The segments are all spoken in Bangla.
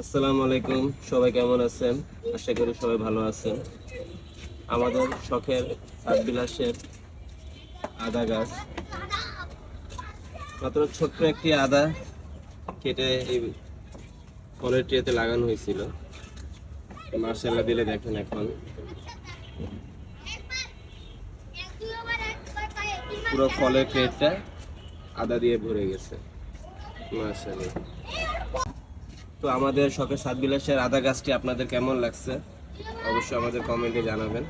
আসসালামু আলাইকুম, সবাই কেমন আছেন? আশা করি সবাই ভালো আছেন। আমাদের শখের সাতবিলাসের আদা গাছ। মাত্র ছোট্ট একটি আদা কেটে এই ফলের ট্রেতে লাগানো হয়েছিল। মার্শাল্লাহ দিলে দেখেন এখন। পুরো ফলের ট্রেটা আদা দিয়ে ভরে গেছে। মার্শাল্লাহ। তো আমাদের শখের সাত বিলাসের আদা গাছটি আপনাদের কেমন লাগছে? অবশ্যই আমাদের কমেন্টে জানাবেন।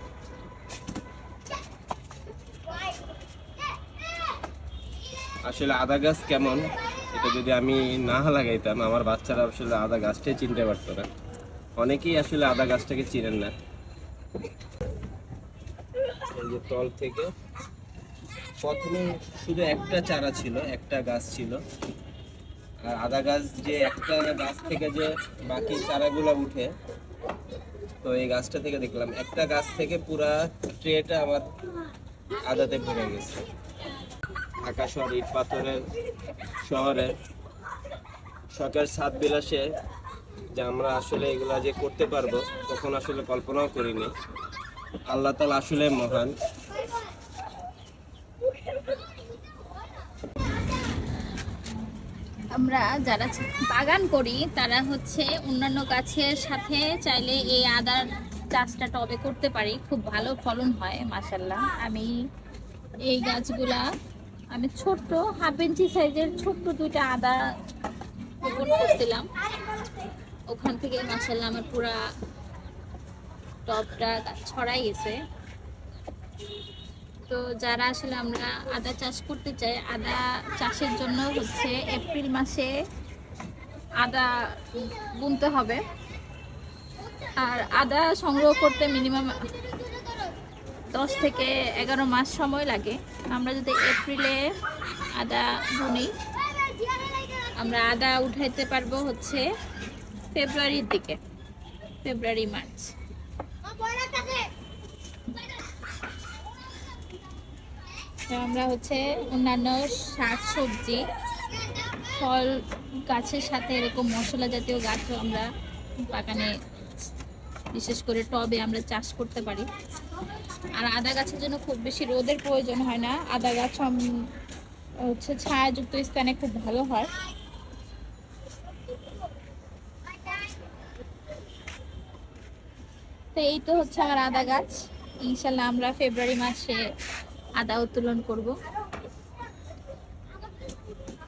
আসলে আদা গাছ কেমন, এটা যদি আমি না লাগাইতাম, আমার বাচ্চারা আসলে আদা গাছটাই চিনতে পারতো না। অনেকেই আসলে আদা গাছটাকে চিনেন না। এই যে তল থেকে প্রথমে শুধু একটা চারা ছিল, একটা গাছ ছিল। আর আদা গাছ যে একটা গাছ থেকে যে বাকি চারাগুলো উঠে, তো এই গাছটা থেকে দেখলাম একটা গাছ থেকে পুরা ট্রেটা আমার আদাতে ভরে গেছে। ঢাকা শহর ইট পাথরের শহরে সরকার সাত বিলাসে যে আমরা আসলে এগুলো যে করতে পারব, তখন আসলে কল্পনাও করিনি। আল্লাহ তালা আসলে মহান। আমরা যারা বাগান করি, তারা হচ্ছে অন্যান্য গাছের সাথে চাইলে এই আদার চাষটা টবে করতে পারি। খুব ভালো ফলন হয় মাসাল্লাহ আমি এই গাছগুলা, আমি ছোট্ট হাফ ইঞ্চি সাইজের ছোট্ট দুইটা আদা রোপণ করছিলাম। ওখান থেকে মাসাল্লাহ আমার পুরা টবটা ছড়াই গেছে। তো যারা আসলে আমরা আদা চাষ করতে চাই, আদা চাষের জন্য হচ্ছে এপ্রিল মাসে আদা বুনতে হবে। আর আদা সংগ্রহ করতে মিনিমাম দশ থেকে এগারো মাস সময় লাগে। আমরা যদি এপ্রিলে আদা বুনি, আমরা আদা উঠাইতে পারব হচ্ছে ফেব্রুয়ারির দিকে, ফেব্রুয়ারি, মার্চ। আমরা হচ্ছে অন্যান্য শাক সবজি, ফল গাছের সাথে এরকম মশলা জাতীয় গাছও আমরা বাগানে বিশেষ করে টবে আমরা চাষ করতে পারি। আর আদা গাছের জন্য খুব বেশি রোদের প্রয়োজন হয় না। আদা গাছ হচ্ছে ছায়াযুক্ত স্থানে খুব ভালো হয়। তো এই তো হচ্ছে আমার আদা গাছ। ইনশাল্লাহ আমরা ফেব্রুয়ারি মাসে আদা উত্তোলন করব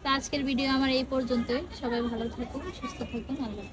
তো আজকের ভিডিও আমার এই পর্যন্তই সবাই ভালো থাকুন, সুস্থ থাকুন, আল্লাহ।